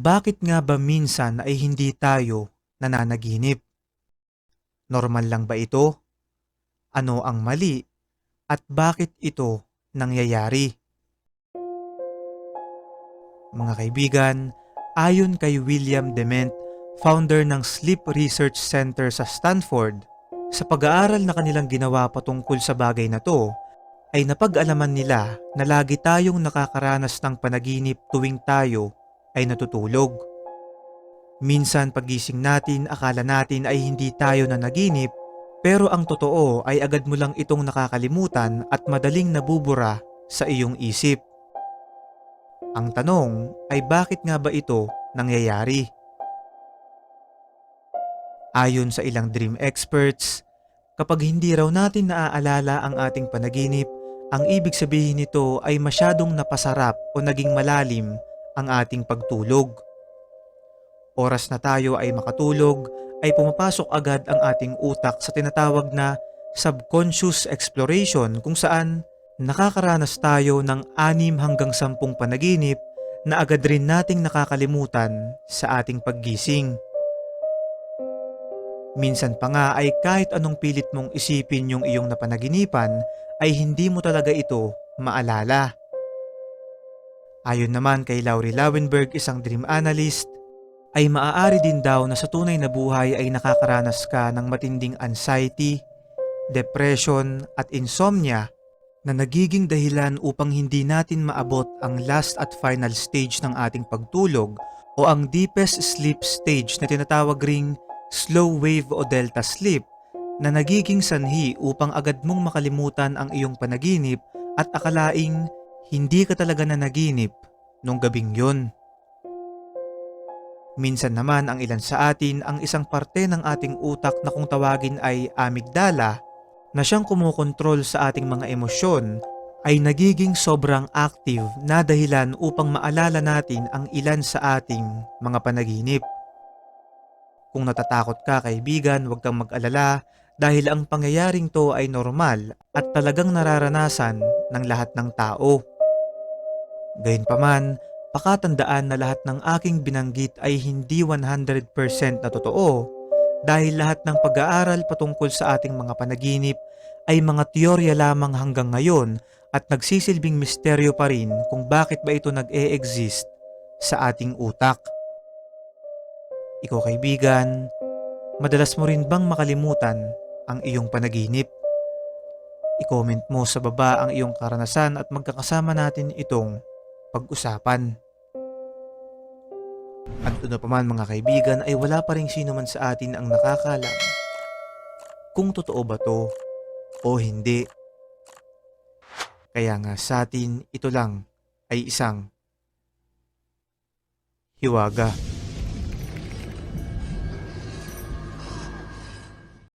Bakit nga ba minsan ay hindi tayo nananaginip? Normal lang ba ito? Ano ang mali? At bakit ito nangyayari? Mga kaibigan, ayon kay William Dement, founder ng Sleep Research Center sa Stanford, sa pag-aaral na kanilang ginawa patungkol sa bagay na to, ay napag-alaman nila na lagi tayong nakakaranas ng panaginip tuwing tayo ay natutulog. Minsan pagising natin akala natin ay hindi tayo na naginip pero ang totoo ay agad mo lang itong nakakalimutan at madaling nabubura sa iyong isip. Ang tanong ay bakit nga ba ito nangyayari? Ayon sa ilang dream experts, kapag hindi raw natin naaalala ang ating panaginip, ang ibig sabihin nito ay masyadong napasarap o naging malalim ang ating pagtulog. Oras na tayo ay makatulog, ay pumapasok agad ang ating utak sa tinatawag na subconscious exploration kung saan nakakaranas tayo ng anim hanggang sampung panaginip na agad rin nating nakakalimutan sa ating paggising. Minsan pa nga ay kahit anong pilit mong isipin yung iyong napanaginipan ay hindi mo talaga ito maalala. Ayon naman kay Laurie Lauenberg, isang dream analyst, ay maaari din daw na sa tunay na buhay ay nakakaranas ka ng matinding anxiety, depression at insomnia na nagiging dahilan upang hindi natin maabot ang last at final stage ng ating pagtulog o ang deepest sleep stage na tinatawag ring slow wave o delta sleep na nagiging sanhi upang agad mong makalimutan ang iyong panaginip at akalaing hindi ka talaga na naginip nung gabing yon. Minsan naman ang ilan sa atin ang isang parte ng ating utak na kung tawagin ay amygdala na siyang kumukontrol sa ating mga emosyon ay nagiging sobrang active na dahilan upang maalala natin ang ilan sa ating mga panaginip. Kung natatakot ka kaibigan, huwag kang mag-alala dahil ang pangyayaring to ay normal at talagang nararanasan ng lahat ng tao. Gayunpaman, pakatandaan na lahat ng aking binanggit ay hindi 100% na totoo dahil lahat ng pag-aaral patungkol sa ating mga panaginip ay mga teorya lamang hanggang ngayon at nagsisilbing misteryo pa rin kung bakit ba ito nag-e-exist sa ating utak. Ikaw kaibigan, madalas mo rin bang makalimutan ang iyong panaginip? I-comment mo sa baba ang iyong karanasan at magkakasama natin itong pag-usapan. At ano pa man mga kaibigan ay wala pa rin sino man sa atin ang nakakalam kung totoo ba to o hindi. Kaya nga sa atin ito lang ay isang hiwaga.